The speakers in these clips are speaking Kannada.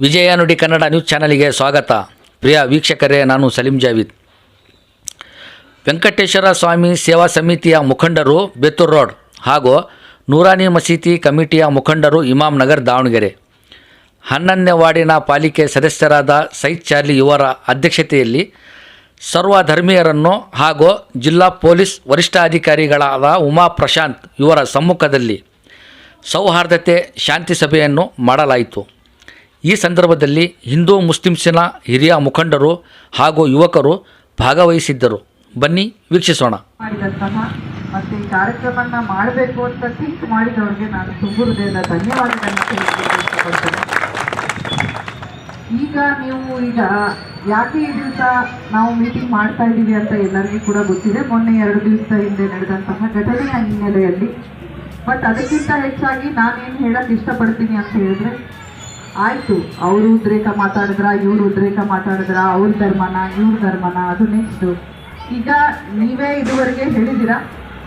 ವಿಜಯ ನುಡಿ ಕನ್ನಡ ನ್ಯೂಸ್ ಚಾನಲಿಗೆ ಸ್ವಾಗತ. ಪ್ರಿಯ ವೀಕ್ಷಕರೇ, ನಾನು ಸಲೀಂ ಜಾವೀದ್. ವೆಂಕಟೇಶ್ವರ ಸ್ವಾಮಿ ಸೇವಾ ಸಮಿತಿಯ ಮುಖಂಡರು ಬೆತ್ತೂರು ರೋಡ್ ಹಾಗೂ ನೂರಾನಿ ಮಸೀದಿ ಕಮಿಟಿಯ ಮುಖಂಡರು ಇಮಾಮ್ ನಗರ್ ದಾವಣಗೆರೆ. ಹನ್ನೊಂದನೇ ವಾರ್ಡಿನ ಪಾಲಿಕೆ ಸದಸ್ಯರಾದ ಸೈದ್ ಚಾರ್ಲಿ ಇವರ ಅಧ್ಯಕ್ಷತೆಯಲ್ಲಿ ಸರ್ವಧರ್ಮೀಯರನ್ನು ಹಾಗೂ ಜಿಲ್ಲಾ ಪೊಲೀಸ್ ವರಿಷ್ಠಾಧಿಕಾರಿಗಳಾದ ಉಮಾ ಪ್ರಶಾಂತ್ ಇವರ ಸಮ್ಮುಖದಲ್ಲಿ ಸೌಹಾರ್ದತೆ ಶಾಂತಿ ಸಭೆಯನ್ನು ಮಾಡಲಾಯಿತು. ಈ ಸಂದರ್ಭದಲ್ಲಿ ಹಿಂದೂ ಮುಸ್ಲಿಮ್ಸಿನ ಹಿರಿಯ ಮುಖಂಡರು ಹಾಗೂ ಯುವಕರು ಭಾಗವಹಿಸಿದ್ದರು. ಬನ್ನಿ, ವೀಕ್ಷಿಸೋಣ. ಮತ್ತು ಈ ಕಾರ್ಯಕ್ರಮನ ಮಾಡಬೇಕು ಅಂತ ಥಿಂಕ್ ಮಾಡಿದವ್ರಿಗೆ ನಾನು ತುಂಬ ಹೃದಯದ ಧನ್ಯವಾದಗಳನ್ನು ಈಗ ನೀವು ಈಗ ಯಾಕೆ ಈ ದಿವಸ ನಾವು ಮೀಟಿಂಗ್ ಮಾಡ್ತಾ ಇದ್ದೀವಿ ಅಂತ ಎಲ್ಲರಿಗೂ ಕೂಡ ಗೊತ್ತಿದೆ. ಮೊನ್ನೆ ಎರಡು ದಿವಸ ಹಿಂದೆ ನಡೆದಂತಹ ಘಟನೆಯ ಹಿನ್ನೆಲೆಯಲ್ಲಿ. ಬಟ್ ಅದಕ್ಕಿಂತ ಹೆಚ್ಚಾಗಿ ನಾನೇನು ಹೇಳಕ್ಕೆ ಇಷ್ಟಪಡ್ತೀನಿ ಅಂತ ಹೇಳಿದ್ರೆ ಆಯ್ತು. ಅವರು ಉದ್ರೇಕ ಮಾತಾಡಿದ್ರ, ಇವ್ರು ಉದ್ರೇಕ ಮಾತಾಡಿದ್ರ, ಅವ್ರ ಧರ್ಮನ, ಇವ್ರ ಧರ್ಮನ, ಅದು ನೆಕ್ಸ್ಟು ಈಗ ನೀವೇ ಇದುವರೆಗೆ ಹೇಳಿದ್ದೀರಾ?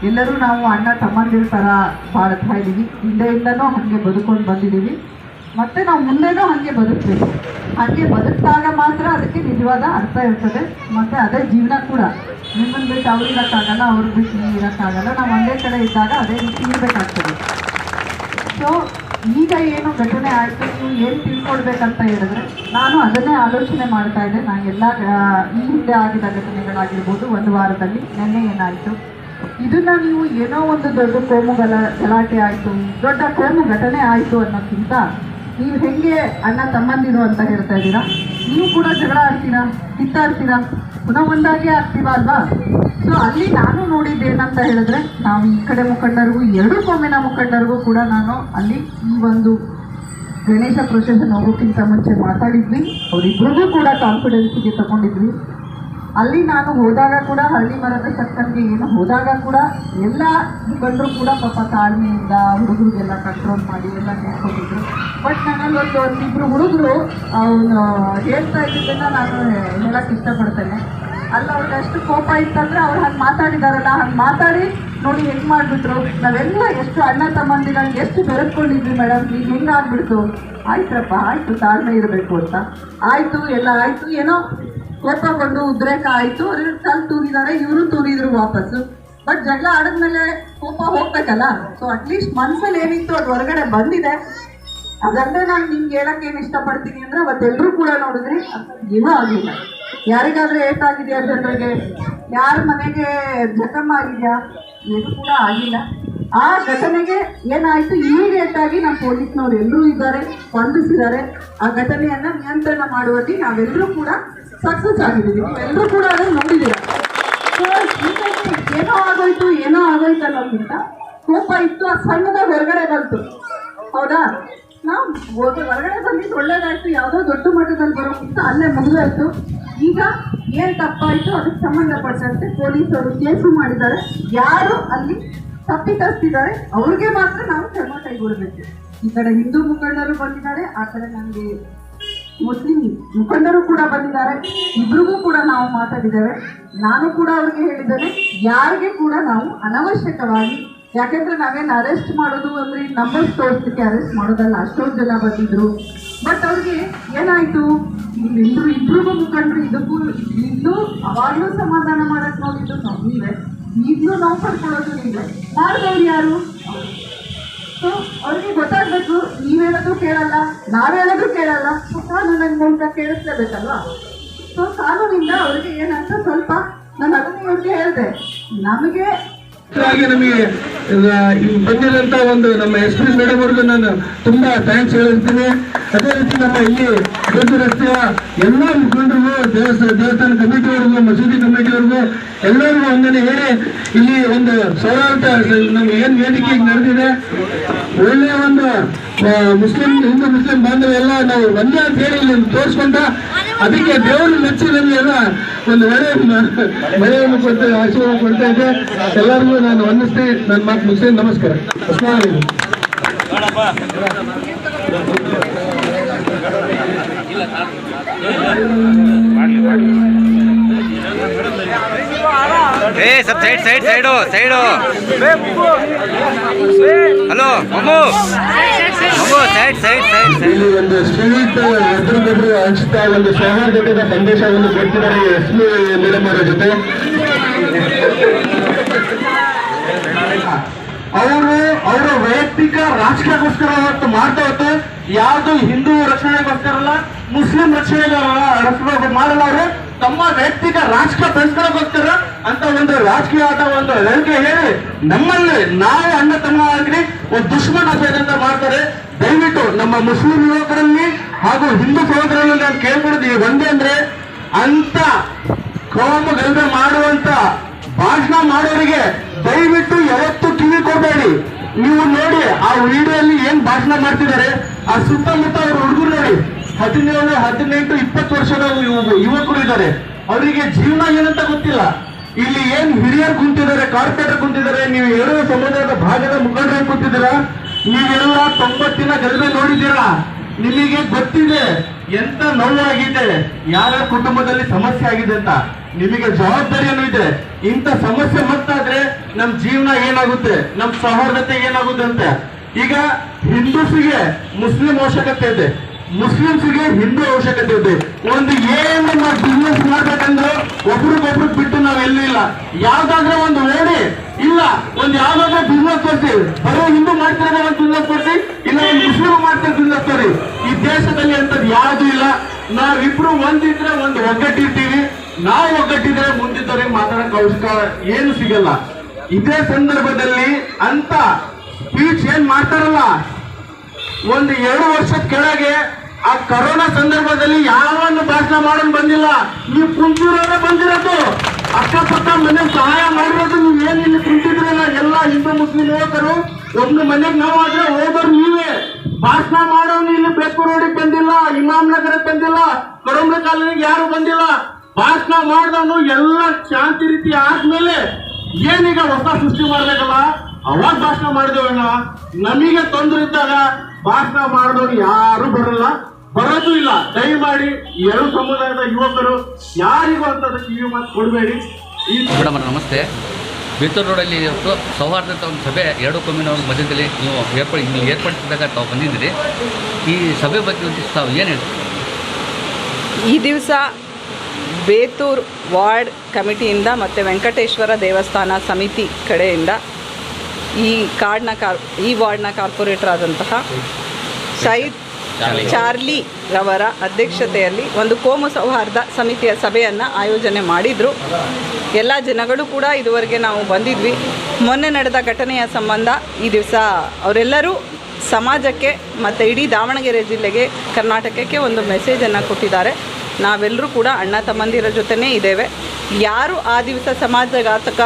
ಎಲ್ಲರೂ ನಾವು ಅಣ್ಣ ತಮ್ಮಂದಿರ ಥರ ಬಾಳ್ತಾ ಇದ್ದೀವಿ ಹಿಂದೆಯಿಂದನೂ ಹಾಗೆ ಬದುಕೊಂಡು ಬಂದಿದ್ದೀವಿ ಮತ್ತು ನಾವು ಮುಂದೆನೂ ಹಾಗೆ ಬದುಕಬೇಕು. ಹಾಗೆ ಬದುಕಿದಾಗ ಮಾತ್ರ ಅದಕ್ಕೆ ನಿಜವಾದ ಅರ್ಥ ಇರ್ತದೆ. ಮತ್ತು ಅದೇ ಜೀವನ ಕೂಡ. ನಿಮ್ಮನ್ನ ಬಿಟ್ಟು ಅವ್ರು ಇರೋಕ್ಕಾಗಲ್ಲ, ಅವ್ರು ಬಿಟ್ಟು ನೀವು ಇರೋಕ್ಕಾಗಲ್ಲ. ನಾವು ಒಂದೇ ಕಡೆ ಇದ್ದಾಗ ಅದೇ ರೀತಿ ಇರಬೇಕಾಗ್ತದೆ. ಸೊ ಈಗ ಏನು ಘಟನೆ ಆಯಿತು, ನೀವು ಏನು ತಿಳ್ಕೊಳ್ಬೇಕಂತ ಹೇಳಿದ್ರೆ, ನಾನು ಅದನ್ನೇ ಆಲೋಚನೆ ಮಾಡ್ತಾ ಇದ್ದೆ. ನಾನು ಎಲ್ಲ ಈ ಹಿಂದೆ ಆಗಿದ ಘಟನೆಗಳಾಗಿರ್ಬೋದು, ಒಂದು ವಾರದಲ್ಲಿ ನೆನ್ನೆ ಏನಾಯಿತು. ಇದನ್ನು ನೀವು ಏನೋ ಒಂದು ದೊಡ್ಡ ಕೋಮು ಗಲ, ಗಲಾಟೆ ಆಯಿತು, ದೊಡ್ಡ ಕೋಮು ಘಟನೆ ಆಯಿತು ಅನ್ನೋಕ್ಕಿಂತ ನೀವು ಹೆಂಗೆ ಅಣ್ಣ ತಮ್ಮಂದಿರು ಅಂತ ಹೇಳ್ತಾ ಇದ್ದೀರಾ? ನೀವು ಕೂಡ ಜಗಳ ಆಡ್ತೀರಾ? ಕಿತ್ತಾಡ್ತೀರಾ? ಪುನಃ ಒಂದಾಗಿ ಆಗ್ತೀರಾ ಅಲ್ವಾ? ಸೊ ಅಲ್ಲಿ ನಾನು ನೋಡಿದ್ದೇನಂತ ಹೇಳಿದ್ರೆ, ನಾವು ಈ ಕಡೆ ಮುಖಂಡರಿಗೂ, ಎರಡು ಕೋಮಿನ ಮುಖಂಡರಿಗೂ ಕೂಡ ನಾನು ಅಲ್ಲಿ ಈ ಒಂದು ಗಣೇಶ ಪ್ರೊಸೆಷನ್ ಹೋಗೋಕ್ಕಿಂತ ಮುಂಚೆ ಮಾತಾಡಿದ್ವಿ. ಅವರಿಬ್ಬರಿಗೂ ಕೂಡ ಕಾನ್ಫಿಡೆನ್ಸ್ಗೆ ತಗೊಂಡಿದ್ವಿ. ಅಲ್ಲಿ ನಾನು ಹೋದಾಗ ಕೂಡ ಹಳ್ಳಿ ಮರದ ಸರ್ಕಲ್ಗೆ ಏನು, ಹೋದಾಗ ಕೂಡ ಎಲ್ಲ ಮುಖಂಡರು ಕೂಡ ಪಾಪ ತಾಳ್ಮೆಯಿಂದ ಹುಡುಗರಿಗೆಲ್ಲ ಕಂಟ್ರೋಲ್ ಮಾಡಿ ಎಲ್ಲ ನೋಡ್ಕೊಂಡಿದ್ರು ಬಟ್ ನನ್ನಲ್ಲಿ ಒಂದು ಒಂದಿಬ್ಬರು ಹುಡುಗರು, ಅವನು ಹೇಳ್ತಾ ಇದ್ದಿದ್ದನ್ನು ನಾನು ಹೇಳಕ್ಕೆ ಇಷ್ಟಪಡ್ತೇನೆ. ಅಲ್ಲ, ಅವ್ರಿಗೆ ಅಷ್ಟು ಕೋಪ ಇತ್ತಂದ್ರೆ ಅವ್ರು ಹಂಗೆ ಮಾತಾಡಿದಾರಲ್ಲ, ಹಂಗೆ ಮಾತಾಡಿ ನೋಡಿ ಹೆಂಗ್ ಮಾಡ್ಬಿಟ್ರು. ನಾವೆಲ್ಲ ಎಷ್ಟು ಅಣ್ಣ ತಮ್ಮಂದಿರಲ್ಲಿ ಎಷ್ಟು ಬೆರೆತ್ಕೊಂಡಿದ್ವಿ ಮೇಡಮ್, ಈಗ ಹೆಂಗ್ ಆಗ್ಬಿಡ್ತು? ಆಯ್ತಪ್ಪ, ಆಯ್ತು, ತಾಳ್ಮೆ ಇರಬೇಕು ಅಂತ. ಆಯ್ತು, ಎಲ್ಲ ಆಯ್ತು, ಏನೋ ಕೋಪ ಬಂದು ಉದ್ರೇಕ ಆಯ್ತು ಅವ್ರು ಕಲ್ ತೂರಿದ್ದಾರೆ ಇವರು ತೂರಿದ್ರು ವಾಪಸ್ಸು. ಬಟ್ ಜಗಳ ಆಡಿದ್ಮೇಲೆ ಕೋಪ ಹೋಗ್ಬೇಕಲ್ಲ? ಸೊ ಅಟ್ಲೀಸ್ಟ್ ಮನ್ಸಲ್ಲಿ ಏನಿತ್ತು, ಅದು ಹೊರಗಡೆ ಬಂದಿದೆ. ಅದಂದ್ರೆ ನಾನು ನಿಮ್ಗೆ ಹೇಳಕ್ಕೆ ಏನು ಇಷ್ಟಪಡ್ತೀನಿ ಅಂದ್ರೆ ಅವತ್ತೆಲ್ಲರೂ ಕೂಡ ನೋಡಿದ್ರಿ ಅದು ಏನೂ ಆಗಿಲ್ಲ. ಯಾರಿಗಾದ್ರೂ ಏಟಾಗಿದೆಯಾ ಜನರಿಗೆ? ಯಾರ ಮನೆಗೆ ಜಖಮ್ ಆಗಿದೆಯಾ? ಏನು ಕೂಡ ಆಗಿಲ್ಲ. ಆ ಘಟನೆಗೆ ಏನಾಯಿತು? ಇಮಿಡಿಯೇಟ್ ಆಗಿ ನಮ್ಮ ಪೊಲೀಸ್ನವ್ರು ಎಲ್ಲರೂ ಇದ್ದಾರೆ, ಸ್ಪಂದಿಸಿದ್ದಾರೆ. ಆ ಘಟನೆಯನ್ನು ನಿಯಂತ್ರಣ ಮಾಡುವಲ್ಲಿ ನಾವೆಲ್ಲರೂ ಕೂಡ ಸಕ್ಸಸ್ ಆಗಿದ್ದೀವಿ. ಎಲ್ಲರೂ ಕೂಡ ಅದನ್ನು ನೋಡಿದ್ದೀರಾ? ಏನೋ ಆಗೋಯ್ತು ಏನೋ ಆಗೋಯ್ತು ಅನ್ನೋದಕ್ಕಿಂತ ಕೋಪ ಇತ್ತು. ಆ ಸಣ್ಣದ ಹೊರಗಡೆ ಬಂತು. ಹೌದಾ? ನಾವು ಹೊರಗಡೆ ಬಂದಿದ್ದು ಒಳ್ಳೇದಾಯ್ತು. ಯಾವುದೋ ದೊಡ್ಡ ಮಟ್ಟದಲ್ಲಿ ಬರೋಕ್ಕಿಂತ ಅಲ್ಲೇ ಮುಗಿದೋಯ್ತು ಈಗ ಏನ್ ತಪ್ಪಾಯ್ತು ಅದಕ್ಕೆ ಸಂಬಂಧಪಟ್ಟಂತೆ ಪೊಲೀಸರು ಕೇಸು ಮಾಡಿದ್ದಾರೆ. ಯಾರು ಅಲ್ಲಿ ತಪ್ಪಿತಸ್ತಿದ್ದಾರೆ ಅವ್ರಿಗೆ ಮಾತ್ರ ನಾವು ಕ್ರಮ ಕೈಗೊಳ್ಳಬೇಕು. ಈ ಕಡೆ ಹಿಂದೂ ಮುಖಂಡರು ಬಂದಿದ್ದಾರೆ, ಆ ಕಡೆ ನಮಗೆ ಮುಸ್ಲಿಂ ಮುಖಂಡರು ಕೂಡ ಬಂದಿದ್ದಾರೆ. ಇಬ್ರಿಗೂ ಕೂಡ ನಾವು ಮಾತಾಡಿದ್ದೇವೆ. ನಾನು ಕೂಡ ಅವ್ರಿಗೆ ಹೇಳಿದ್ದೇನೆ, ಯಾರಿಗೆ ಕೂಡ ನಾವು ಅನವಶ್ಯಕವಾಗಿ, ಯಾಕೆಂದ್ರೆ ನಾವೇನು ಅರೆಸ್ಟ್ ಮಾಡೋದು ಅಂದ್ರೆ ನಂಬರ್ಸ್ ತೋರಿಸ್ಲಿಕ್ಕೆ ಅರೆಸ್ಟ್ ಮಾಡೋದಲ್ಲ, ಅಷ್ಟೊಂದು ಜನ ಬಂದಿದ್ರು. ಬಟ್ ಅವ್ರಿಗೆ ಏನಾಯ್ತು? ಇಬ್ರು ಇಬ್ರಿಗೂ ಮುಖಂಡರು ಇದಕ್ಕೂ ಇಲ್ಲೂ ಅವಾಗಲೂ ಸಮಾಧಾನ ಮಾಡಕ್ ನೋಡಿದ್ದು ನಾವು. ನೀವೇ, ಈಗಲೂ ನಾವು ಪಡ್ಕೊಳ್ಳೋದು ನೀವೇ. ಮಾಡಿದವ್ರು ಯಾರು? ಸೊ ಅವ್ರಿಗೆ ಗೊತ್ತಾಗ್ಬೇಕು. ನೀವ್ ಹೇಳೋದು ಕೇಳಲ್ಲ, ನಾವ್ ಹೇಳೋದು ಕೇಳಲ್ಲ. ಸೊ ಕಾನೂನಿನ ಮೂಲಕ ಕೇಳಿಸ್ಲೇಬೇಕಲ್ವಾ? ಸೊ, ಕಾನೂನಿಂದ ಅವ್ರಿಗೆ ಏನಂತ ಸ್ವಲ್ಪ ನಾನು ಅದನ್ನ ಅವ್ರಿಗೆ ಹೇಳಿದೆ ನಮಗೆ ಈ ಬಂದಿರೋಂಥ ಒಂದು ನಮ್ಮ ಎಸ್ ಪಿ ಮೇಡಮ್ ಅವ್ರಿಗೂ ನಾನು ತುಂಬಾ ಥ್ಯಾಂಕ್ಸ್ ಹೇಳ್ತೀನಿ. ಅದೇ ರೀತಿ ನಮ್ಮ ಇಲ್ಲಿ ದೊಡ್ಡ ರಸ್ತೆಯ ಎಲ್ಲ ಮುಖಂಡರಿಗೂ ದೇವಸ್ಥಾನ ದೇವಸ್ಥಾನ ಕಮಿಟಿಯವ್ರಿಗೂ ಮಸೀದಿ ಕಮಿಟಿಯವ್ರಿಗೂ ಎಲ್ಲರಿಗೂ ವಂದನೆ ಹೇಳಿ ಇಲ್ಲಿ ಒಂದು ಸೌರಾರ್ಥ ನಮ್ಗೆ ಏನ್ ವೇದಿಕೆ ನಡೆದಿದೆ, ಒಳ್ಳೆಯ ಒಂದು ಮುಸ್ಲಿಂ, ಹಿಂದೂ, ಮುಸ್ಲಿಂ ಬಾಂಧವ ಎಲ್ಲ ನಾವು ಒಂದೇ ಅಂತ ತೋರಿಸ್ಕೊಂಡ ಅದಕ್ಕೆ ದೇವರು ಮೆಚ್ಚಿ ನಮಗೆಲ್ಲ ಒಂದು ಒಳ್ಳೆ ಮನೆಯನ್ನು ಕೊಡ್ತಾ, ಆಶೀರ್ವಾದ ಕೊಡ್ತಾ ಇದೆ. ಎಲ್ಲರಿಗೂ ನಾನು ವಂದಿಸ್ತೀನಿ ನನ್ನ ಮಾತು ಮುಗಿಸಿ ನಮಸ್ಕಾರ. ಅಸ್ಲಾಂ ಏ side side side side. Side hello Mammu. Mammu side side side side. ಒಂದು ಸ್ವೀಟ್ ಎದುರುಗಡೆ ಹಂಚ್ತಾ ಒಂದು ಸೌಹಾರ್ದತೆಯ ಸಂದೇಶವನ್ನು ಕೊಡ್ತಿದ್ದಾರೆ ಎಸ್ ಮೇಡಮ್ ಅವರ ಜೊತೆ. ಅವರು ಅವರ ವೈಯಕ್ತಿಕ ರಾಜಕೀಯಕ್ಕೋಸ್ಕರ ಅವತ್ತು ಮಾಡ್ತಾ ಹೊತ್ತು ಯಾವುದು ಹಿಂದೂ ರಕ್ಷಣೆಗೋಸ್ಕರ ಅಲ್ಲ ಮುಸ್ಲಿಂ ರಕ್ಷಣೆಗೆ ರಕ್ಷಣೆ ಮಾಡಲ್ಲ ಅವರು. ತಮ್ಮ ವೈಯಕ್ತಿಕ ರಾಜಕೀಯ ಬೆಳೆಸ್ಕೊಳ್ಳೋಕ್ಕೋಸ್ಕರ ಅಂತ ಒಂದು ರಾಜಕೀಯ ಆಟ, ಒಂದು ಹೇಳಿಕೆ ಹೇಳಿ ನಮ್ಮಲ್ಲಿ ನಾವು ಅಣ್ಣ ತಮ್ಮ ಆಗಲಿ ಒಂದು ದುಶ್ಮನ ಅಂತ ಮಾಡ್ತಾರೆ. ದಯವಿಟ್ಟು ನಮ್ಮ ಮುಸ್ಲಿಂ ಯುವಕರಲ್ಲಿ ಹಾಗೂ ಹಿಂದೂ ಸಹೋದರಲ್ಲಿ ನಾನು ಕೇಳ್ಕೊಡೋದು ಈ ಒಂದೇ ಅಂದ್ರೆ ಅಂತ ಕೋಮು ಗಲಭೆ ಮಾಡುವಂತ ಭಾಷಣ ಮಾಡೋರಿಗೆ ದಯವಿಟ್ಟು ಯಾವತ್ತು ಕಿವಿ ಕೊಡಬೇಡಿ. ನೀವು ನೋಡಿ ಆ ವಿಡಿಯೋಲ್ಲಿ ಏನ್ ಭಾಷಣ ಮಾಡ್ತಿದ್ದಾರೆ. ಆ ಸುತ್ತಮುತ್ತ ಅವ್ರ ಹದಿನೇಳು ಹದಿನೆಂಟು, ಇಪ್ಪತ್ತು ವರ್ಷದ ಯುವ- ಯುವಕರು ಇದ್ದಾರೆ. ಅವರಿಗೆ ಜೀವನ ಏನಂತ ಗೊತ್ತಿಲ್ಲ. ಇಲ್ಲಿ ಏನ್ ಹಿರಿಯರು ಕುಂತಿದ್ದಾರೆ, ಕಾರ್ಪೊರೇಟರ್ ಕುಂತಿದ್ದಾರೆ, ನೀವು ಎರಡು ಸಮುದಾಯದ ಭಾಗದ ಮುಖಂಡರು ಕುಂತಿದ್ದೀರಾ? ನೀವೆಲ್ಲ ತೊಂಬತ್ತಿನ ಗಲಭೆ ನೋಡಿದ್ದೀರಾ? ನಿಮಗೆ ಗೊತ್ತಿದೆ, ಎಂತ ನೋವಾಗಿದೆ ಯಾರ ಕುಟುಂಬದಲ್ಲಿ ಸಮಸ್ಯೆ ಆಗಿದೆ ಅಂತ. ನಿಮಗೆ ಜವಾಬ್ದಾರಿಯನ್ನು ಇದೆ. ಇಂಥ ಸಮಸ್ಯೆ ಮತ್ತಾದ್ರೆ ನಮ್ ಜೀವನ ಏನಾಗುತ್ತೆ? ನಮ್ ಸೌಹಾರ್ದತೆ ಏನಾಗುತ್ತೆ ಅಂತ. ಈಗ ಹಿಂದೂಸಿಗೆ ಮುಸ್ಲಿಂ ಅವಶ್ಯಕತೆ ಇದೆ. ಮುಸ್ಲಿಮ್ಸ್ಗೆ ಹಿಂದೂ ಅವಶ್ಯಕತೆ ಇದೆ. ಒಂದು ಏನು ನಾವು ಬಿಸ್ನೆಸ್ ಮಾಡ್ಬೇಕಂದ್ರೆ ಒಬ್ರಿಗೊಬ್ರಿಗೆ ಬಿಟ್ಟು ನಾವು ಎಲ್ಲೂ ಇಲ್ಲ. ಯಾವ್ದಾದ್ರೆ ಒಂದು ಓಡಿ ಇಲ್ಲ, ಒಂದು ಯಾವ್ದಾದ್ರೆ ಬಿಸ್ನೆಸ್ ಕೊಡ್ತೀವಿ ಬರೋ ಹಿಂದೂ ಮಾಡ್ತಾರೆ ಒಂದು ಬಿಸ್ನೆಸ್ ಕೊಡ್ತಿ ಇಲ್ಲ ಒಂದು ಮುಸ್ಲಿಂ ಮಾಡ್ತಾರೆ ಬಿಸ್ನೆಸ್ ಕೊಡಿ ಈ ದೇಶದಲ್ಲಿ ಅಂತದ್ ಯಾವ್ದು ಇಲ್ಲ. ನಾವಿಬ್ರು ಒಂದಿದ್ರೆ ಒಂದು ಒಗ್ಗಟ್ಟಿರ್ತೀವಿ. ನಾವು ಒಗ್ಗಟ್ಟಿದ್ರೆ ಮುಂದಿದ್ದವ್ರಿಗೆ ಮಾತಾಡಕ್ ಅವಶ್ಯಕ ಏನು ಸಿಗಲ್ಲ. ಇದೇ ಸಂದರ್ಭದಲ್ಲಿ ಅಂತ ಸ್ಪೀಚ್ ಏನ್ ಮಾಡ್ತಾರಲ್ಲ? ಒಂದು ಎರಡು ವರ್ಷದ ಕೆಳಗೆ ಆ ಕರೋನಾ ಸಂದರ್ಭದಲ್ಲಿ ಯಾವನ್ನು ಭಾಷಣ ಮಾಡೋನ್ ಬಂದಿಲ್ಲ? ನೀವು ಕುಂತಿರೋದೇ ಬಂದಿರೋದು. ಅಕ್ಕಪಕ್ಕ ಮನೆ ಸಹಾಯ ಮಾಡಿರೋದು ನೀವು ಏನ್ ಇಲ್ಲಿ ಕುಂತಿದ್ರಲ್ಲ ಎಲ್ಲ ಹಿಂದೂ ಮುಸ್ಲಿಂ ಯುವಕರು, ಒಂದು ಮನೆಗೆ ನಾವು ಆದ್ರೆ ಹೋಗೋರು ನೀವೇ. ಭಾಷಣ ಮಾಡೋನು ಇಲ್ಲಿ ಬೆಕ್ಕು ರೋಡಿಗೆ ಬಂದಿಲ್ಲ, ಇಮಾಮ್ ನಗರಕ್ಕೆ ಬಂದಿಲ್ಲ ಕರೋನಾ ಕಾಲನಿಗೆ ಯಾರು ಬಂದಿಲ್ಲ. ಭಾಷಣ ಮಾಡಿದವನು ಎಲ್ಲ ಶಾಂತಿ ರೀತಿ ಆದ್ಮೇಲೆ ಏನೀಗ ಹೊಸ ಸೃಷ್ಟಿ ಮಾಡ್ಬೇಕಲ್ಲ? ಅವಾಗ ಭಾಷಣ ಮಾಡಿದೇವಣ್ಣ. ನಮಗೆ ತೊಂದರೆ ಇದ್ದಾಗ ಭಾಷಣ ಮಾಡಿದವರು ಯಾರು ಬರಲ್ಲ. ಬರೋದು ಇಲ್ಲ. ದಯಮಾಡಿ ಎರಡು ಸಮುದಾಯದ ಯುವಕರು ಯಾರಿಗೂ ಅಂತ ಕಿವಿ ಮಾತು ಕೊಡಬೇಡಿ. ಈ ಮೇಡಮ್ ನಮಸ್ತೆ. ಬೇತೂರು ರೋಡಲ್ಲಿ ಇವತ್ತು ಸೌಹಾರ್ದತೆ ಒಂದು ಸಭೆ ಎರಡು ಕೊಮ್ಮಿನವ್ರ ಮಧ್ಯದಲ್ಲಿ ನೀವು ಏರ್ಪಡಿ ನೀವು ಏರ್ಪಡಿಸಿದಾಗ ತಾವು ಬಂದಿದ್ದೀರಿ. ಈ ಸಭೆ ಬಗ್ಗೆ ಒಂದು ತಾವು ಏನು ಹೇಳ್ತೀವಿ ಈ ದಿವಸ ಬೇತೂರು ವಾರ್ಡ್ ಕಮಿಟಿಯಿಂದ ಮತ್ತು ವೆಂಕಟೇಶ್ವರ ದೇವಸ್ಥಾನ ಸಮಿತಿ ಕಡೆಯಿಂದ ಈ ಕಾರ್ಡ್ನ ಕಾರ್ ಈ ವಾರ್ಡ್ನ ಕಾರ್ಪೊರೇಟರ್ ಆದಂತಹ ಸೈದ್ ಚಾರ್ಲಿ. ರವರ ಅಧ್ಯಕ್ಷತೆಯಲ್ಲಿ ಒಂದು ಕೋಮು ಸೌಹಾರ್ದ ಸಮಿತಿಯ ಸಭೆಯನ್ನು ಆಯೋಜನೆ ಮಾಡಿದರು. ಎಲ್ಲ ಜನಗಳು ಕೂಡ ಇದುವರೆಗೆ ನಾವು ಬಂದಿದ್ವಿ. ಮೊನ್ನೆ ನಡೆದ ಘಟನೆಯ ಸಂಬಂಧ ಈ ದಿವಸ ಅವರೆಲ್ಲರೂ ಸಮಾಜಕ್ಕೆ ಮತ್ತು ಇಡೀ ದಾವಣಗೆರೆ ಜಿಲ್ಲೆಗೆ, ಕರ್ನಾಟಕಕ್ಕೆ ಒಂದು ಮೆಸೇಜನ್ನು ಕೊಟ್ಟಿದ್ದಾರೆ. ನಾವೆಲ್ಲರೂ ಕೂಡ ಅಣ್ಣ ತಮ್ಮಂದಿರ ಜೊತೆನೇ ಇದ್ದೇವೆ. ಯಾರು ಆ ದಿವಸ ಸಮಾಜಘಾತಕ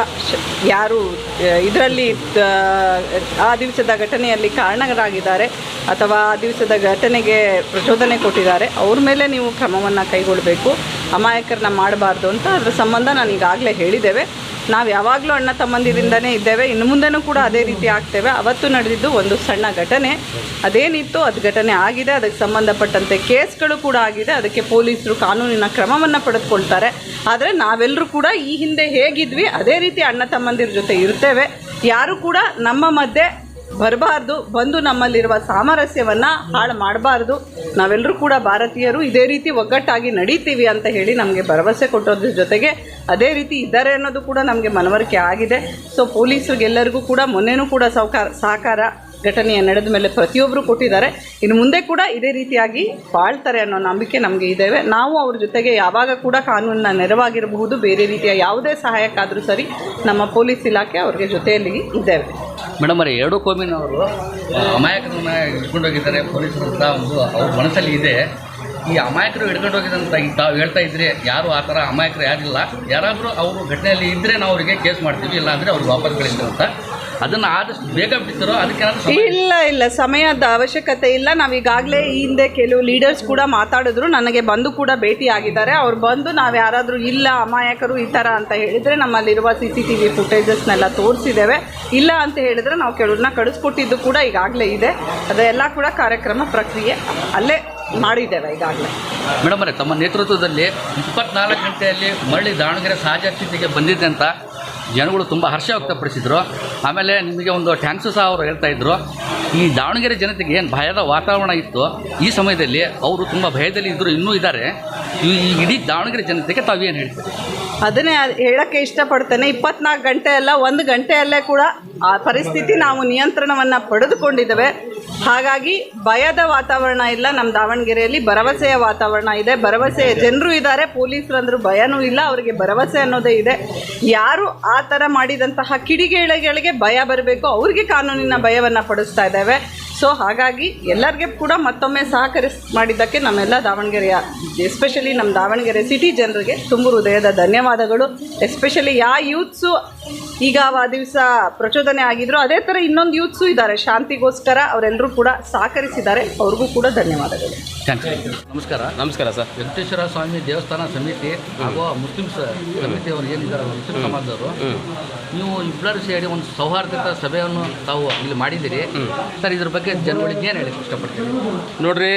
ಯಾರು ಇದರಲ್ಲಿ, ಆ ದಿವಸದ ಘಟನೆಯಲ್ಲಿ ಕಾರಣರಾಗಿದ್ದಾರೆ ಅಥವಾ ಆ ದಿವಸದ ಘಟನೆಗೆ ಪ್ರಚೋದನೆ ಕೊಟ್ಟಿದ್ದಾರೆ, ಅವ್ರ ಮೇಲೆ ನೀವು ಕ್ರಮವನ್ನು ಕೈಗೊಳ್ಳಬೇಕು ಅಮಾಯಕರನ್ನ ಮಾಡಬಾರ್ದು ಅಂತ ಅದರ ಸಂಬಂಧ ನಾನು ಈಗಾಗಲೇ ಹೇಳಿದ್ದೇವೆ. ನಾವು ಯಾವಾಗಲೂ ಅಣ್ಣ ತಮ್ಮಂದಿರಿಂದನೇ ಇದ್ದೇವೆ. ಇನ್ನು ಮುಂದೆನೂ ಕೂಡ ಅದೇ ರೀತಿ ಆಗ್ತೇವೆ. ಅವತ್ತು ನಡೆದಿದ್ದು ಒಂದು ಸಣ್ಣ ಘಟನೆ. ಅದೇನಿತ್ತು ಅದು ಘಟನೆ ಆಗಿದೆ. ಅದಕ್ಕೆ ಸಂಬಂಧಪಟ್ಟಂತೆ ಕೇಸ್ಗಳು ಕೂಡ ಆಗಿದೆ. ಅದಕ್ಕೆ ಪೊಲೀಸರು ಕಾನೂನಿನ ಕ್ರಮವನ್ನು ಪಡೆದುಕೊಳ್ತಾರೆ. ಆದರೆ ನಾವೆಲ್ಲರೂ ಕೂಡ ಈ ಹಿಂದೆ ಹೇಗಿದ್ವಿ, ಅದೇ ರೀತಿ ಅಣ್ಣ ತಮ್ಮಂದಿರ ಜೊತೆ ಇರ್ತೇವೆ. ಯಾರು ಕೂಡ ನಮ್ಮ ಮಧ್ಯೆ ಬರಬಾರ್ದು. ಬಂದು ನಮ್ಮಲ್ಲಿರುವ ಸಾಮರಸ್ಯವನ್ನು ಹಾಳು ಮಾಡಬಾರ್ದು. ನಾವೆಲ್ಲರೂ ಕೂಡ ಭಾರತೀಯರು ಇದೇ ರೀತಿ ಒಗ್ಗಟ್ಟಾಗಿ ನಡೀತೀವಿ ಅಂತ ಹೇಳಿ ನಮಗೆ ಭರವಸೆ ಕೊಟ್ಟೋದ್ರ ಜೊತೆಗೆ ಅದೇ ರೀತಿ ಇದ್ದಾರೆ ಅನ್ನೋದು ಕೂಡ ನಮಗೆ ಮನವರಿಕೆ ಆಗಿದೆ. ಸೊ ಪೊಲೀಸರಿಗೆಲ್ಲರಿಗೂ ಕೂಡ ಮೊನ್ನೆನೂ ಕೂಡ ಸೌಕಾರ ಸಹಕಾರ ಘಟನೆಯ ನಡೆದ ಮೇಲೆ ಪ್ರತಿಯೊಬ್ಬರು ಕೊಟ್ಟಿದ್ದಾರೆ. ಇನ್ನು ಮುಂದೆ ಕೂಡ ಇದೇ ರೀತಿಯಾಗಿ ಬಾಳ್ತಾರೆ ಅನ್ನೋ ನಂಬಿಕೆ ನಮಗೆ ಇದ್ದೇವೆ. ನಾವು ಅವ್ರ ಜೊತೆಗೆ ಯಾವಾಗ ಕೂಡ ಕಾನೂನಿನ ನೆರವಾಗಿರಬಹುದು, ಬೇರೆ ರೀತಿಯ ಯಾವುದೇ ಸಹಾಯಕ್ಕಾದರೂ ಸರಿ ನಮ್ಮ ಪೊಲೀಸ್ ಇಲಾಖೆ ಅವ್ರಿಗೆ ಜೊತೆಯಲ್ಲಿ ಇದ್ದೇವೆ. ಮೇಡಮ್ ಅವರೇ ಎರಡು ಕೋಮಿನವರು ಅಮಾಯಕರನ್ನ ಹಿಡ್ಕೊಂಡು ಹೋಗಿದ್ದಾರೆ, ಪೊಲೀಸರು ಅಂತ ಒಂದು ಅವ್ರ ಮನಸ್ಸಲ್ಲಿ ಇದೆ. ಈ ಅಮಾಯಕರು ಹಿಡ್ಕೊಂಡು ಹೋಗಿದಂತ ಈಗ ತಾವು ಹೇಳ್ತಾ ಇದ್ರೆ ಯಾರು ಆ ಥರ ಅಮಾಯಕರು ಯಾರಿಲ್ಲ. ಯಾರಾದರೂ ಅವರು ಘಟನೆಯಲ್ಲಿ ಇದ್ದರೆ ನಾವು ಅವರಿಗೆ ಕೇಸ್ ಮಾಡ್ತೀವಿ, ಇಲ್ಲಾಂದರೆ ಅವ್ರಿಗೆ ವಾಪಸ್ ಕಳಿಸ್ತೀವಿ ಅಂತ. ಅದನ್ನು ಆದಷ್ಟು ಬೇಗ ಬಿಡ್ತಾರೋ ಅದಕ್ಕೆ ಇಲ್ಲ ಇಲ್ಲ. ಸಮಯದ ಅವಶ್ಯಕತೆ ಇಲ್ಲ. ನಾವು ಈಗಾಗಲೇ ಈ ಹಿಂದೆ ಕೆಲವು ಲೀಡರ್ಸ್ ಕೂಡ ಮಾತಾಡಿದ್ರು. ನನಗೆ ಬಂದು ಕೂಡ ಭೇಟಿ ಆಗಿದ್ದಾರೆ. ಅವ್ರು ಬಂದು ನಾವು ಯಾರಾದರೂ ಇಲ್ಲ ಅಮಾಯಕರು ಈ ಥರ ಅಂತ ಹೇಳಿದರೆ ನಮ್ಮಲ್ಲಿರುವ ಸಿ ಸಿ ಟಿ ವಿ ಫುಟೇಜಸ್ನೆಲ್ಲ ತೋರಿಸಿದ್ದೇವೆ. ಇಲ್ಲ ಅಂತ ಹೇಳಿದರೆ ನಾವು ಕೆಲವ್ರನ್ನ ಕಳಿಸ್ಕೊಟ್ಟಿದ್ದು ಕೂಡ ಈಗಾಗಲೇ ಇದೆ. ಅದೆಲ್ಲ ಕೂಡ ಕಾರ್ಯಕ್ರಮ ಪ್ರಕ್ರಿಯೆ ಅಲ್ಲೇ ಮಾಡಿದ್ದೇವೆ ಈಗಾಗಲೇ. ಮೇಡಮ್ ಅವರೇ ತಮ್ಮ ನೇತೃತ್ವದಲ್ಲಿ ಇಪ್ಪತ್ನಾಲ್ಕು ಗಂಟೆಯಲ್ಲಿ ಮರಳಿ ದಾವಣಗೆರೆ ಸಹಜ ಸ್ಥಿತಿಗೆ ಬಂದಿದೆ ಅಂತ ಜನಗಳು ತುಂಬ ಹರ್ಷ ವ್ಯಕ್ತಪಡಿಸಿದರು ಆಮೇಲೆ ನಿಮಗೆ ಒಂದು ಥ್ಯಾಂಕ್ಸು ಸಹ ಅವರು ಹೇಳ್ತಾ ಇದ್ದರು ಈ ದಾವಣಗೆರೆ ಜನತೆಗೆ ಏನು ಭಯದ ವಾತಾವರಣ ಇತ್ತು, ಈ ಸಮಯದಲ್ಲಿ ಅವರು ತುಂಬ ಭಯದಲ್ಲಿ ಇದ್ದರು ಇನ್ನೂ ಇದ್ದಾರೆ ಈ ಇಡೀ ದಾವಣಗೆರೆ ಜನತೆಗೆ ತಾವೇನು ಹೇಳ್ತೀರಿ? ಅದನ್ನೇ ಹೇಳಕ್ಕೆ ಇಷ್ಟಪಡ್ತೇನೆ. ಇಪ್ಪತ್ನಾಲ್ಕು ಗಂಟೆ ಅಲ್ಲ ಒಂದು ಗಂಟೆಯಲ್ಲೇ ಕೂಡ ಆ ಪರಿಸ್ಥಿತಿ ನಾವು ನಿಯಂತ್ರಣವನ್ನು ಪಡೆದುಕೊಂಡಿದ್ದೇವೆ. ಹಾಗಾಗಿ ಭಯದ ವಾತಾವರಣ ಇಲ್ಲ. ನಮ್ಮ ದಾವಣಗೆರೆಯಲ್ಲಿ ಭರವಸೆಯ ವಾತಾವರಣ ಇದೆ. ಭರವಸೆಯ ಜನರು ಇದ್ದಾರೆ. ಪೊಲೀಸರಂದ್ರೂ ಭಯನೂ ಇಲ್ಲ. ಅವರಿಗೆ ಭರವಸೆ ಅನ್ನೋದೇ ಇದೆ. ಯಾರು ಆ ಥರ ಮಾಡಿದಂತಹ ಕಿಡಿಗೇಡಿಗಳಿಗೆ ಭಯ ಬರಬೇಕು. ಅವ್ರಿಗೆ ಕಾನೂನಿನ ಭಯವನ್ನು ಪಡಿಸ್ತಾ ಇದ್ದೇವೆ. ಸೊ ಹಾಗಾಗಿ ಎಲ್ಲರಿಗೆ ಕೂಡ ಮತ್ತೊಮ್ಮೆ ಸಹಕರಿಸ್ ಮಾಡಿದ್ದಕ್ಕೆ ನಮ್ಮೆಲ್ಲ ದಾವಣಗೆರೆಯ ಎಸ್ಪೆಷಲಿ ನಮ್ಮ ದಾವಣಗೆರೆ ಸಿಟಿ ಜನರಿಗೆ ತುಂಬ ಹೃದಯದ ಧನ್ಯವಾದಗಳು. ಎಸ್ಪೆಷಲಿ ಯಾ ಯೂತ್ಸು ಈಗ ಆ ದಿವಸ ಪ್ರಚೋದನೆ ಆಗಿದ್ರು. ಅದೇ ಥರ ಇನ್ನೊಂದು ಯೂತ್ಸು ಇದ್ದಾರೆ. ಶಾಂತಿಗೋಸ್ಕರ ಅವರೆಲ್ಲರೂ ಕೂಡ ಸಹಕರಿಸಿದ್ದಾರೆ. ಅವ್ರಿಗೂ ಕೂಡ ಧನ್ಯವಾದಗಳು. ನಮಸ್ಕಾರ. ನಮಸ್ಕಾರ ಸರ್. ವೆಂಕಟೇಶ್ವರ ಸ್ವಾಮಿ ದೇವಸ್ಥಾನ ಸಮಿತಿ ಹಾಗೂ ಮುಸ್ಲಿಮ್ಸ್ ಸಮಿತಿಯವರು ಏನಿದ್ದಾರೆ ಮುಸ್ಲಿಂ ಸಮಾಜದವರು ನೀವು ಇಬ್ಬರು ಸೇರಿ ಒಂದು ಸೌಹಾರ್ದತ ಸಭೆಯನ್ನು ತಾವು ಇಲ್ಲಿ ಮಾಡಿದ್ದೀರಿ. ಸರ್ ಇದ್ರ ಬಗ್ಗೆ ಜನಗಳಿಗೆ ಏನು ಹೇಳಿ ಇಷ್ಟಪಡ್ತೀವಿ ನೋಡ್ರಿ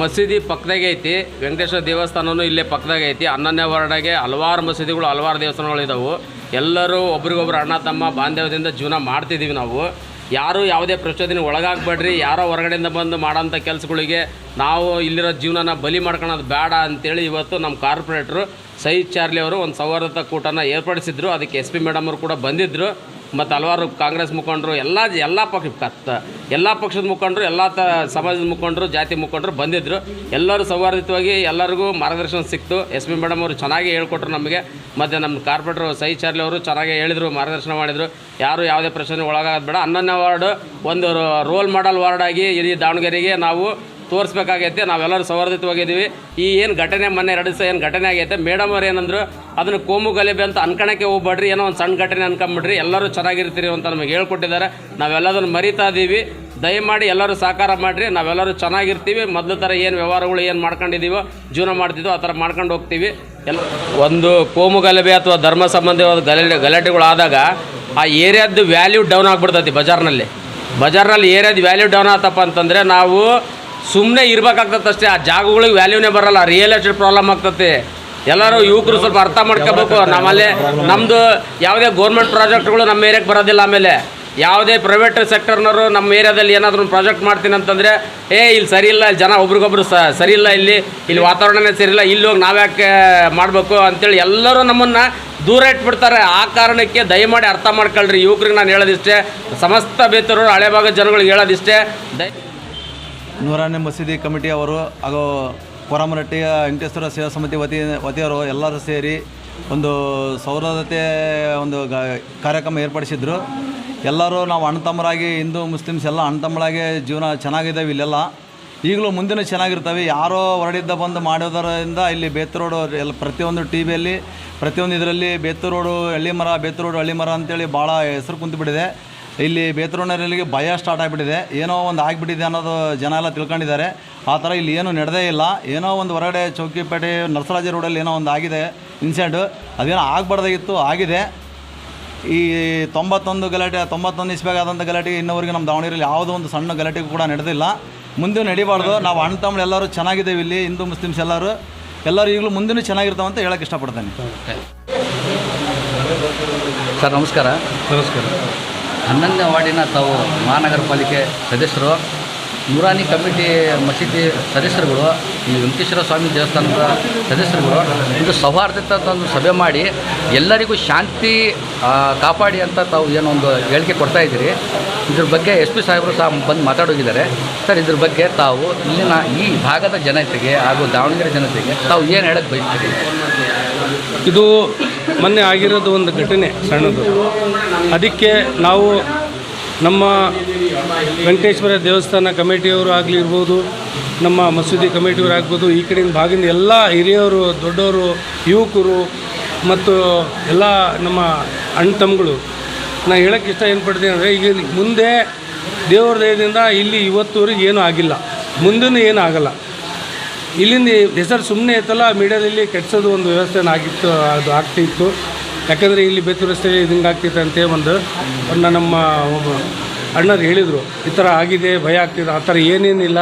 ಮಸೀದಿ ಪಕ್ಕದಾಗೆ ಐತಿ. ವೆಂಕಟೇಶ್ವರ ದೇವಸ್ಥಾನವೂ ಇಲ್ಲೇ ಪಕ್ಕದಾಗೆ ಐತಿ. ಹನ್ನೊಂದನೇ ವಾರ್ಡಾಗೆ ಹಲವಾರು ಮಸೀದಿಗಳು ಹಲವಾರು ದೇವಸ್ಥಾನಗಳು ಇದಾವೆ. ಎಲ್ಲರೂ ಒಬ್ರಿಗೊಬ್ರು ಅಣ್ಣ, ತಮ್ಮ, ಬಾಂಧವ್ಯದಿಂದ ಜೀವನ ಮಾಡ್ತಿದ್ದೀವಿ ನಾವು. ಯಾರೂ ಯಾವುದೇ ಪ್ರಚೋದನೆ ಒಳಗಾಗಬೇಡ್ರಿ, ಯಾರೋ ಹೊರಗಡೆಯಿಂದ ಬಂದು ಮಾಡೋಂಥ ಕೆಲಸಗಳಿಗೆ ನಾವು ಇಲ್ಲಿರೋ ಜೀವನನ ಬಲಿ ಮಾಡ್ಕೊಳೋದು ಬೇಡ ಅಂತೇಳಿ ಇವತ್ತು ನಮ್ಮ ಕಾರ್ಪೊರೇಟ್ರು ಸೈದ್ ಚಾರ್ಲಿ ಅವರು ಒಂದು ಸೌಹಾರ್ದತ ಕೂಟನ ಏರ್ಪಡಿಸಿದ್ರು. ಅದಕ್ಕೆ ಎಸ್ ಪಿ ಮೇಡಮ್ ಅವರು ಕೂಡ ಬಂದಿದ್ದರು ಮತ್ತು ಹಲವಾರು ಕಾಂಗ್ರೆಸ್ ಮುಖಂಡರು ಎಲ್ಲ ಎಲ್ಲ ಪಕ್ಷ ಎಲ್ಲ ಪಕ್ಷದ ಮುಖಂಡರು, ಎಲ್ಲ ತ ಸಮಾಜದ ಮುಖಂಡರು, ಜಾತಿ ಮುಖಂಡರು ಬಂದಿದ್ದರು ಎಲ್ಲರೂ ಸೌಹಾರ್ದಿತವಾಗಿ ಎಲ್ಲರಿಗೂ ಮಾರ್ಗದರ್ಶನ ಸಿಕ್ತು. ಎಸ್ ಪಿ ಮೇಡಮ್ ಅವರು ಚೆನ್ನಾಗಿ ಹೇಳ್ಕೊಟ್ರು ನಮಗೆ. ಮತ್ತು ನಮ್ಮ ಕಾರ್ಪೊರೇಟರ್ ಸೈ ಚಾರ್ಲಿ ಅವರು ಚೆನ್ನಾಗಿ ಹೇಳಿದರು, ಮಾರ್ಗದರ್ಶನ ಮಾಡಿದರು. ಯಾರು ಯಾವುದೇ ಪ್ರಶ್ನೆ ಒಳಗಾಗೋದು ಬೇಡ. ಹನ್ನೊಂದನೇ ವಾರ್ಡು ಒಂದು ರೋಲ್ ಮಾಡೆಲ್ ವಾರ್ಡ್ ಆಗಿ ಇಡೀ ದಾವಣಗೆರೆಗೆ ನಾವು ತೋರಿಸ್ಬೇಕಾಗೈತೆ. ನಾವೆಲ್ಲರೂ ಸೌಹಾರ್ದಿತವಾಗಿದ್ದೀವಿ ಈ ಏನು ಘಟನೆ ಮೊನ್ನೆ ಎರಡು ದಿವಸ ಏನು ಘಟನೆ ಆಗೈತೆ ಮೇಡಮ್ ಅವ್ರು ಏನಂದ್ರು, ಅದನ್ನು ಕೋಮು ಗಲಭೆ ಅಂತ ಅನ್ಕಣಕ್ಕೆ ಹೋಗ್ಬೇಡ್ರಿ, ಏನೋ ಒಂದು ಸಣ್ಣ ಘಟನೆ ಅನ್ಕೊಂಬಿಡ್ರಿ, ಎಲ್ಲರೂ ಚೆನ್ನಾಗಿರ್ತೀರಿ ಅಂತ ನಮಗೆ ಹೇಳ್ಕೊಟ್ಟಿದ್ದಾರೆ. ನಾವೆಲ್ಲದನ್ನು ಮರಿತಾ ಇದ್ದೀವಿ ದಯಮಾಡಿ ಎಲ್ಲರೂ ಸಹಕಾರ ಮಾಡಿರಿ. ನಾವೆಲ್ಲರೂ ಚೆನ್ನಾಗಿರ್ತೀವಿ. ಮೊದಲ ಥರ ಏನು ವ್ಯವಹಾರಗಳು ಏನು ಮಾಡ್ಕೊಂಡಿದ್ದೀವೋ, ಜೀವನ ಮಾಡ್ತಿದ್ದೋ ಆ ಥರ ಮಾಡ್ಕೊಂಡು ಹೋಗ್ತೀವಿ. ಎಲ್ಲ ಒಂದು ಕೋಮು ಗಲಭೆ ಅಥವಾ ಧರ್ಮ ಸಂಬಂಧಿವಾದ ಗಲಾಟೆ ಗಲಾಟೆಗಳಾದಾಗ, ಆ ಏರಿಯಾದ ವ್ಯಾಲ್ಯೂ ಡೌನ್ ಆಗಿಬಿಡ್ತೈತಿ ಬಜಾರ್ನಲ್ಲಿ. ಬಜಾರ್ನಲ್ಲಿ ಏರಿಯಾದ ವ್ಯಾಲ್ಯೂ ಡೌನ್ ಆತಪ್ಪ ಅಂತಂದರೆ, ನಾವು ಸುಮ್ಮನೆ ಇರ್ಬೇಕಾಗ್ತದೆ ಅಷ್ಟೇ ಆ ಜಾಗಗಳಿಗೆ ವ್ಯಾಲ್ಯೂನೇ ಬರಲ್ಲ ರಿಯಲ್ ಎಸ್ಟೇಟ್ ಪ್ರಾಬ್ಲಮ್ ಆಗ್ತದೆ. ಎಲ್ಲರೂ ಯುವಕರು ಸ್ವಲ್ಪ ಅರ್ಥ ಮಾಡ್ಕೋಬೇಕು. ನಮ್ಮಲ್ಲಿ ನಮ್ಮದು ಯಾವುದೇ ಗೌರ್ಮೆಂಟ್ ಪ್ರಾಜೆಕ್ಟ್ಗಳು ನಮ್ಮ ಏರಿಯಾಗೆ ಬರೋದಿಲ್ಲ ಆಮೇಲೆ. ಯಾವುದೇ ಪ್ರೈವೇಟ್ ಸೆಕ್ಟರ್ನವರು ನಮ್ಮ ಏರಿಯಾದಲ್ಲಿ ಏನಾದರೂ ಪ್ರಾಜೆಕ್ಟ್ ಮಾಡ್ತೀನಿ ಅಂತಂದರೆ, ಏ, ಇಲ್ಲಿ ಸರಿ ಇಲ್ಲ ಜನ ಒಬ್ರಿಗೊಬ್ರು ಸ, ಸರಿ ಇಲ್ಲ ಇಲ್ಲಿ ಇಲ್ಲಿ ವಾತಾವರಣನೇ ಸರಿ ಇಲ್ಲ ಹೋಗಿ ನಾವ್ಯಾಕೆ ಮಾಡಬೇಕು? ಅಂತೇಳಿ ಎಲ್ಲರೂ ನಮ್ಮನ್ನು ದೂರ ಇಟ್ಬಿಡ್ತಾರೆ. ಆ ಕಾರಣಕ್ಕೆ ದಯಮಾಡಿ ಅರ್ಥ ಮಾಡ್ಕೊಳ್ರಿ. ಯುವಕರಿಗೆ ನಾನು ಹೇಳೋದಿಷ್ಟೇ, ಸಮಸ್ತ ಬೇತರು ಹಳೆ ಭಾಗದ ಜನಗಳಿಗೆ ಹೇಳೋದಿಷ್ಟೇ ದಯ ನೂರನೇ ಮಸೀದಿ ಕಮಿಟಿಯವರು ಹಾಗೂ ಕೊರಮರಟ್ಟಿಯ ವೆಂಕಟೇಶ್ವರ ಸೇವಾ ಸಮಿತಿ ವತಿ, ವತಿಯವರು ಎಲ್ಲರೂ ಸೇರಿ ಒಂದು ಸೌರದತೆ ಒಂದು ಕಾರ್ಯಕ್ರಮ ಏರ್ಪಡಿಸಿದ್ರು. ಎಲ್ಲರೂ ನಾವು ಅಣ್ಣ ತಮ್ಮರಾಗಿ ಹಿಂದೂ, ಮುಸ್ಲಿಮ್ಸ್ ಎಲ್ಲ ಅಣ್ಣ ತಮ್ಮರಾಗಿ ಜೀವನ ಚೆನ್ನಾಗಿದ್ದಾವೆ ಇಲ್ಲೆಲ್ಲ. ಈಗಲೂ ಮುಂದಿನ ಚೆನ್ನಾಗಿರ್ತವೆ. ಯಾರೋ ಹೊರಡಿದ್ದ ಬಂದು ಮಾಡೋದರಿಂದ ಇಲ್ಲಿ ಬೇತರೋಡು ರೋಡು ಎಲ್ಲ ಪ್ರತಿಯೊಂದು ಟಿ ವಿಯಲ್ಲಿ ಪ್ರತಿಯೊಂದು ಇದರಲ್ಲಿ ಬೇತರೋಡು ರೋಡು, ಹಳ್ಳಿ ಮರ ಬೇತರೋಡು ರೋಡು, ಹಳ್ಳಿ ಮರ ಅಂತೇಳಿ ಭಾಳ ಹೆಸರು ಕುಂತುಬಿಟ್ಟಿದೆ. ಇಲ್ಲಿ ಬೇತೂರಿನವರಿಗೆ ಭಯ ಸ್ಟಾರ್ಟ್ ಆಗಿಬಿಟ್ಟಿದೆ. ಏನೋ ಒಂದು ಆಗಿಬಿಟ್ಟಿದೆ ಅನ್ನೋದು ಜನ ಎಲ್ಲ ತಿಳ್ಕೊಂಡಿದ್ದಾರೆ. ಆ ಥರ ಇಲ್ಲಿ ಏನೂ ನಡೆದೇ ಇಲ್ಲ. ಏನೋ ಒಂದು ಹೊರಗಡೆ ಚೌಕಿಪೇಟೆ ನರಸರಾಜ ರೋಡಲ್ಲಿ ಏನೋ ಒಂದು ಆಗಿದೆ ಇನ್ಸಿಡೆಂಟು ಅದೇನೋ ಆಗಬಾರ್ದಾಗಿತ್ತು ಆಗಿದೆ. ಈ ತೊಂಬತ್ತೊಂದು ಗಲಾಟೆ ತೊಂಬತ್ತೊಂದು ಇಸ್ಬೇಕಾದಂಥ ಗಲಾಟೆ ಇನ್ನವರೆಗೆ ನಮ್ಮ ದಾವಣಗೆರೆಯಲ್ಲಿ ಯಾವುದೋ ಒಂದು ಸಣ್ಣ ಗಲಾಟೆಗೂ ಕೂಡ ನಡೆದಿಲ್ಲ. ಮುಂದೆ ನಡಿಬಾರ್ದು. ನಾವು ಅಣ್ಣ ತಮ್ಮಳು ಎಲ್ಲರೂ ಚೆನ್ನಾಗಿದ್ದೇವೆ ಇಲ್ಲಿ ಹಿಂದೂ ಮುಸ್ಲಿಮ್ಸ್ ಎಲ್ಲರೂ. ಎಲ್ಲರೂ ಈಗಲೂ ಮುಂದೆನೂ ಚೆನ್ನಾಗಿರ್ತಾವೆ ಅಂತ ಹೇಳಕ್ಕೆ ಇಷ್ಟಪಡ್ತೇನೆ. ಸರ್ ನಮಸ್ಕಾರ. ನಮಸ್ಕಾರ. ಹನ್ನೊಂದನೇ ತಾವು ಮಹಾನಗರ ಪಾಲಿಕೆ ಸದಸ್ಯರು, ನೂರಾನಿ ಕಮಿಟಿ ಮಸೀದಿ ಸದಸ್ಯರುಗಳು ಈ ವೆಂಕಟೇಶ್ವರ ಸ್ವಾಮಿ ದೇವಸ್ಥಾನದ ಸದಸ್ಯರುಗಳು, ಒಂದು ಸೌಹಾರ್ದತೆ ಒಂದು ಸಭೆ ಮಾಡಿ ಎಲ್ಲರಿಗೂ ಶಾಂತಿ ಕಾಪಾಡಿ ಅಂತ ತಾವು ಏನೊಂದು ಹೇಳಿಕೆ ಕೊಡ್ತಾ ಇದ್ದೀರಿ. ಇದ್ರ ಬಗ್ಗೆ ಎಸ್ ಪಿ ಸಾಹೇಬರು ಸಹ ಬಂದು ಮಾತಾಡೋಗಿದ್ದಾರೆ. ಸರ್, ಇದ್ರ ಬಗ್ಗೆ ತಾವು ಇಲ್ಲಿನ ಈ ಭಾಗದ ಜನತೆಗೆ ಹಾಗೂ ದಾವಣಗೆರೆ ಜನತೆಗೆ ತಾವು ಏನು ಹೇಳಕ್ಕೆ ಬಯಸ್ತೀರಿ? ಇದು ಮೊನ್ನೆ ಆಗಿರೋದು ಒಂದು ಘಟನೆ ಸಣ್ಣದು. ಅದಕ್ಕೆ ನಾವು ನಮ್ಮ ವೆಂಕಟೇಶ್ವರ ದೇವಸ್ಥಾನ ಕಮಿಟಿಯವರು ಆಗಲಿ ಇರ್ಬೋದು, ನಮ್ಮ ಮಸೂದಿ ಕಮಿಟಿಯವರು ಆಗ್ಬೋದು, ಈ ಕಡೆಯಿಂದ ಭಾಗದಿಂದ ಎಲ್ಲ ಹಿರಿಯವರು ದೊಡ್ಡವರು, ಯುವಕರು ಮತ್ತು ಎಲ್ಲ ನಮ್ಮ ಅಣ್ಣ ತಮ್ಮಗಳು. ನಾನು ಹೇಳೋಕ್ಕೆ ಇಷ್ಟ ಏನು ಪಡ್ತೀನಿ ಅಂದರೆ, ಈಗ ಮುಂದೆ ದೇವರ ದಯದಿಂದ ಇಲ್ಲಿ ಇವತ್ತುವರೆಗೆ ಏನೂ ಆಗಿಲ್ಲ. ಮುಂದೂ ಏನೂ ಆಗಲ್ಲ. ಇಲ್ಲಿಂದ ಹೆಸರು ಸುಮ್ಮನೆ ಇತ್ತಲ್ಲ ಮೀಡಿಯಾದಲ್ಲಿ ಕೆಡ್ಸೋದು ಒಂದು ವ್ಯವಸ್ಥೆನ ಆಗಿತ್ತು, ಅದು ಆಗ್ತಿತ್ತು. ಯಾಕಂದರೆ ಇಲ್ಲಿ ಬೇತೂರು ರಸ್ತೆಯಲ್ಲಿ ಹಿಂಗೆ ಆಗ್ತಿತ್ತು ಅಂತೇ ಒಂದು ಅಣ್ಣ ನಮ್ಮ ಒಬ್ಬ ಅಣ್ಣರು ಹೇಳಿದರು, ಈ ಥರ ಆಗಿದೆ, ಭಯ ಆಗ್ತಿದೆ, ಆ ಥರ ಏನೇನಿಲ್ಲ.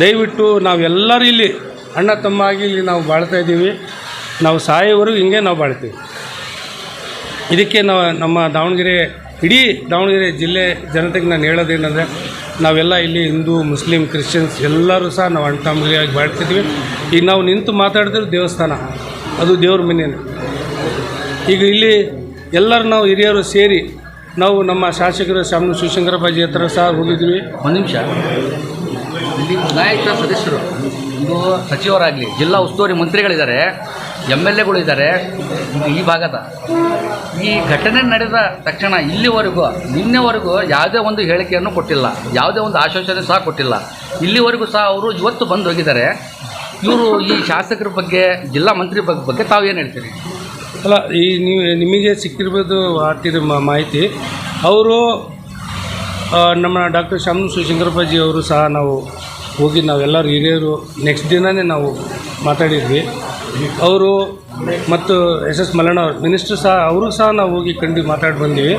ದಯವಿಟ್ಟು ನಾವೆಲ್ಲರೂ ಇಲ್ಲಿ, ಅಣ್ಣ ತಮ್ಮ ಆಗಿ ಇಲ್ಲಿ ನಾವು ಬಾಳ್ತಾ ಇದ್ದೀವಿ. ನಾವು ಸಾಯೋವರೆಗೂ ಹಿಂಗೆ ನಾವು ಬಾಳ್ತೀವಿ. ಇದಕ್ಕೆ ನಾವು ನಮ್ಮ ದಾವಣಗೆರೆ, ಇಡೀ ದಾವಣಗೆರೆ ಜಿಲ್ಲೆ ಜನತೆಗೆ ನಾನು ಹೇಳೋದೇನೆಂದರೆ, ನಾವೆಲ್ಲ ಇಲ್ಲಿ ಹಿಂದೂ, ಮುಸ್ಲಿಂ, ಕ್ರಿಶ್ಚಿಯನ್ಸ್ ಎಲ್ಲರೂ ಸಹ ನಾವು ಅಣ್ಣ ತಮ್ಮದಿಯಾಗಿ ಬಾಳ್ತಿದ್ವಿ. ಈಗ ನಾವು ನಿಂತು ಮಾತಾಡಿದ್ರೆ ದೇವಸ್ಥಾನ, ಅದು ದೇವ್ರ ಮನೇನೆ. ಈಗ ಇಲ್ಲಿ ಎಲ್ಲರೂ ನಾವು ಹಿರಿಯರು ಸೇರಿ ನಾವು ನಮ್ಮ ಶಾಸಕರು ಶಾಮನು ಶಿವಶಂಕರಪ್ಪಾಜಿ ಹತ್ರ ಸಹ ಹೋಗಿದ್ವಿ. ಒಂದು ನಿಮಿಷ. ಇಲ್ಲಿ ನಾಯಕ ಸದಸ್ಯರು, ಒಂದು ಸಚಿವರಾಗಲಿ, ಜಿಲ್ಲಾ ಉಸ್ತುವಾರಿ ಮಂತ್ರಿಗಳಿದ್ದಾರೆ ಎಂ ಎಲ್ ಎಗಳಿದ್ದಾರೆ ಇದು ಈ ಭಾಗದ. ಈ ಘಟನೆ ನಡೆದ ತಕ್ಷಣ ಇಲ್ಲಿವರೆಗೂ, ನಿನ್ನೆವರೆಗೂ ಯಾವುದೇ ಒಂದು ಹೇಳಿಕೆಯನ್ನು ಕೊಟ್ಟಿಲ್ಲ. ಯಾವುದೇ ಒಂದು ಆಶ್ವಾಸನೆ ಸಹ ಕೊಟ್ಟಿಲ್ಲ. ಇಲ್ಲಿವರೆಗೂ ಸಹ ಅವರು ಇವತ್ತು ಬಂದು ಹೋಗಿದ್ದಾರೆ. ಇವರು ಈ ಶಾಸಕರ ಬಗ್ಗೆ, ಜಿಲ್ಲಾ ಮಂತ್ರಿ ಬಗ್ಗೆ ತಾವು ಏನು ಹೇಳ್ತೀರಿ? ಅಲ್ಲ, ಈ ನೀವು ನಿಮಗೆ ಸಿಕ್ಕಿರ್ಬೋದು ಆಗ್ತಿರೋ ಮಾಹಿತಿ. ಅವರು ನಮ್ಮ ಡಾಕ್ಟರ್ ಶಾಮನು ಶಿವಶಂಕರಪ್ಪಾಜಿ ಅವರು ಸಹ ನಾವು ಹೋಗಿ ನಾವೆಲ್ಲರೂ ಹಿರಿಯರು ನೆಕ್ಸ್ಟ್ ದಿನವೇ ನಾವು ಮಾತಾಡಿದ್ವಿ. ಅವರು ಮತ್ತು ಎಸ್ ಎಸ್ ಮಲ್ಲಣ್ಣ ಅವರು ಮಿನಿಸ್ಟ್ರ್ ಸಹ, ಅವರು ಸಹ ನಾವು ಹೋಗಿ ಕಂಡು ಮಾತಾಡಿ ಬಂದೀವಿ.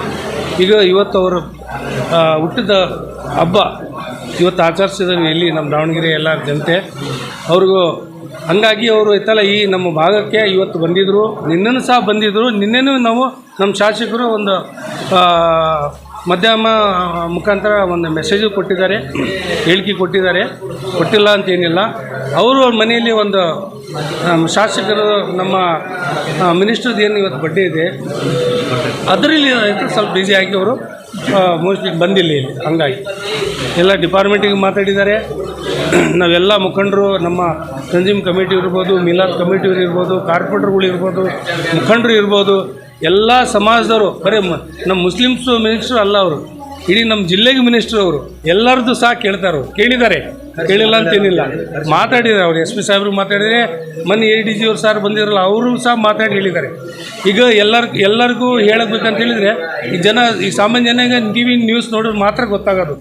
ಈಗ ಇವತ್ತು ಅವರು ಹುಟ್ಟಿದ ಹಬ್ಬ, ಇವತ್ತು ಆಚರಿಸಿದ ಇಲ್ಲಿ ನಮ್ಮ ದಾವಣಗೆರೆ ಎಲ್ಲ ಜನತೆ, ಅವ್ರಿಗೂ ಹಂಗಾಗಿ ಅವರು ಇತ್ತಲ್ಲ ಈ ನಮ್ಮ ಭಾಗಕ್ಕೆ ಇವತ್ತು ಬಂದಿದ್ದರು ನಿನ್ನೂ ಸಹ ಬಂದಿದ್ದರು ನಿನ್ನೆನೂ ನಾವು ನಮ್ಮ ಶಾಸಕರು ಒಂದು ಮಧ್ಯಮ ಮುಖಾಂತರ ಒಂದು ಮೆಸೇಜು ಕೊಟ್ಟಿದ್ದಾರೆ. ಹೇಳಿಕೆ ಕೊಟ್ಟಿದ್ದಾರೆ. ಕೊಟ್ಟಿಲ್ಲ ಅಂತೇನಿಲ್ಲ ಅವರು ಅವ್ರ ಮನೆಯಲ್ಲಿ ಒಂದು ಶಾಸಕರು, ನಮ್ಮ ಮಿನಿಸ್ಟ್ರದ್ದು ಏನು ಇವತ್ತು ಬಡ್ಡಿ ಇದೆ. ಅದರಲ್ಲಿ ಸ್ವಲ್ಪ ಬ್ಯುಸಿ ಆಗಿ ಅವರು ಮೋಸ್ಟ್ಲಿ ಬಂದಿಲ್ಲ ಇಲ್ಲಿ. ಹಂಗಾಗಿ. ಎಲ್ಲ ಡಿಪಾರ್ಟ್ಮೆಂಟಿಗೆ ಮಾತಾಡಿದ್ದಾರೆ. ನಾವೆಲ್ಲ ಮುಖಂಡರು, ನಮ್ಮ ತಂಜೀಮ್ ಕಮಿಟಿ ಇರ್ಬೋದು, ಮಿಲಾದ್ ಕಮಿಟಿಯವ್ರು ಇರ್ಬೋದು, ಕಾರ್ಪೊರೇಟರ್ಗಳು ಇರ್ಬೋದು, ಮುಖಂಡರು ಇರ್ಬೋದು, ಎಲ್ಲ ಸಮಾಜದವರು, ಬರೀ ನಮ್ಮ ಮುಸ್ಲಿಮ್ಸು ಮಿನಿಸ್ಟ್ರು ಅಲ್ಲ ಅವರು. ಇಡೀ ನಮ್ಮ ಜಿಲ್ಲೆಗೆ ಮಿನಿಸ್ಟ್ರು ಅವರು. ಎಲ್ಲರದ್ದು ಸಹ ಕೇಳ್ತಾರೆ ಕೇಳಿದ್ದಾರೆ. ಕೇಳಿಲ್ಲ ಅಂತೇನಿಲ್ಲ ಮಾತಾಡಿದ್ದಾರೆ ಅವರು. ಎಸ್ ಪಿ ಸಾಹೇಬ್ರಿಗೆ ಮಾತಾಡಿದರೆ, ಮೊನ್ನೆ ಎ ಡಿ ಜಿ ಅವ್ರು ಸರ್ ಬಂದಿರಲ್ಲ ಅವರು ಸಹ ಮಾತಾಡಿ ಹೇಳಿದ್ದಾರೆ. ಈಗ ಎಲ್ಲರ, ಎಲ್ಲರಿಗೂ ಹೇಳಬೇಕಂತ ಹೇಳಿದರೆ, ಈ ಜನ, ಈ ಸಾಮಾನ್ಯ ಜನ ಟಿ ವಿ, ನ್ಯೂಸ್ ನೋಡಿದ್ರೆ ಮಾತ್ರ ಗೊತ್ತಾಗೋದು.